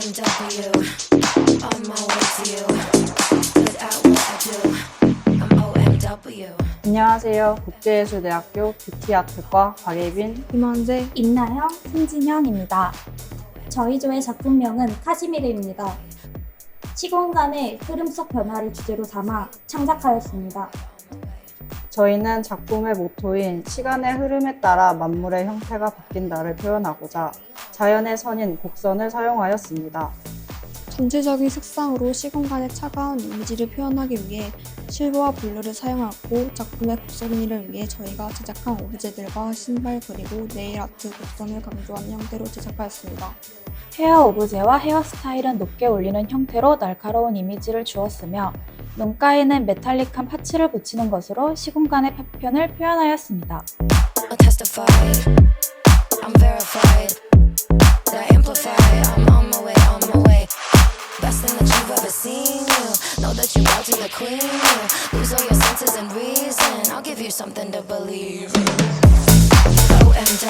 OMW. On my way to you. Good at what I do. I'm OMW. 안녕하세요. 국제예술대학교 뷰티아트과 박예빈. 임원재 임나영, 손진현입니다. 저희 조의 작품명은 카시미르입니다. 시공간의 흐름 속 변화를 주제로 삼아 창작하였습니다. 저희는 작품의 모토인 시간의 흐름에 따라 만물의 형태가 바뀐다를 표현하고자 자연의 선인 곡선을 사용하였습니다. 전체적인 색상으로 시공간의 차가운 이미지를 표현하기 위해 실버와 블루를 사용하고 작품의 곡선미를 위해 저희가 제작한 오브제들과 신발 그리고 네일 아트 곡선을 강조한 형태로 제작하였습니다. 헤어 오브제와 헤어스타일은 높게 올리는 형태로 날카로운 이미지를 주었으며 눈가에는 메탈릭한 파츠를 붙이는 것으로 시공간의 파편을 표현하였습니다. know that you bow to the queen. Lose all your senses and reason. I'll give you something to believe. OMG.